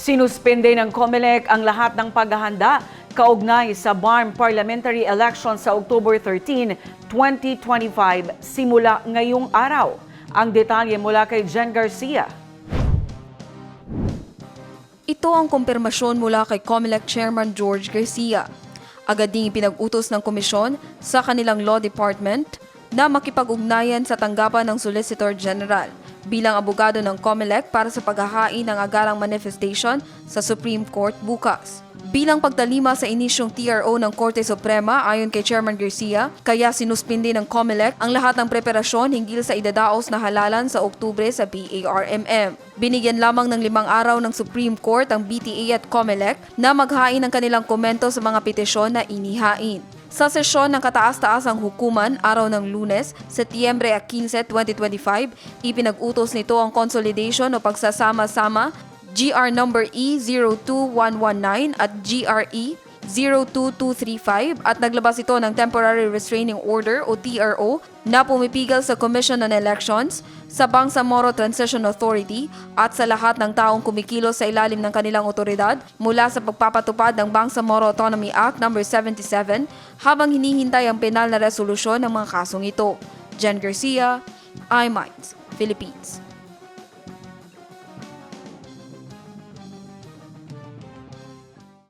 Sinuspende ng COMELEC ang lahat ng paghahanda kaugnay sa BARM Parliamentary Election sa October 13, 2025 simula ngayong araw. Ang detalye mula kay Jen Garcia. Ito ang kumpirmasyon mula kay COMELEC Chairman George Garcia. Agad ding ipinag-utos ng komisyon sa kanilang law department na makipag-ugnayan sa tanggapan ng Solicitor General bilang abogado ng COMELEC para sa paghahain ng agarang manifestation sa Supreme Court bukas. Bilang pagtalima sa inisyong TRO ng Korte Suprema ayon kay Chairman Garcia, kaya sinuspindi ng COMELEC ang lahat ng preparasyon hinggil sa idadaos na halalan sa Oktubre sa BARMM. Binigyan lamang ng limang araw ng Supreme Court ang BTA at COMELEC na maghain ng kanilang komento sa mga petisyon na inihain. Sa sesyon ng kataas-taasang hukuman araw ng lunes, Setyembre 15, 2025, ipinag-utos nito ang consolidation o pagsasama-sama GR number E E02119 at GRE 02235 at naglabas ito ng Temporary Restraining Order o TRO na pumipigil sa Commission on Elections, sa Bangsamoro Transition Authority at sa lahat ng taong kumikilos sa ilalim ng kanilang otoridad mula sa pagpapatupad ng Bangsamoro Autonomy Act No. 77 habang hinihintay ang penal na resolusyon ng mga kasong ito. Jen Garcia, iMinds, Philippines.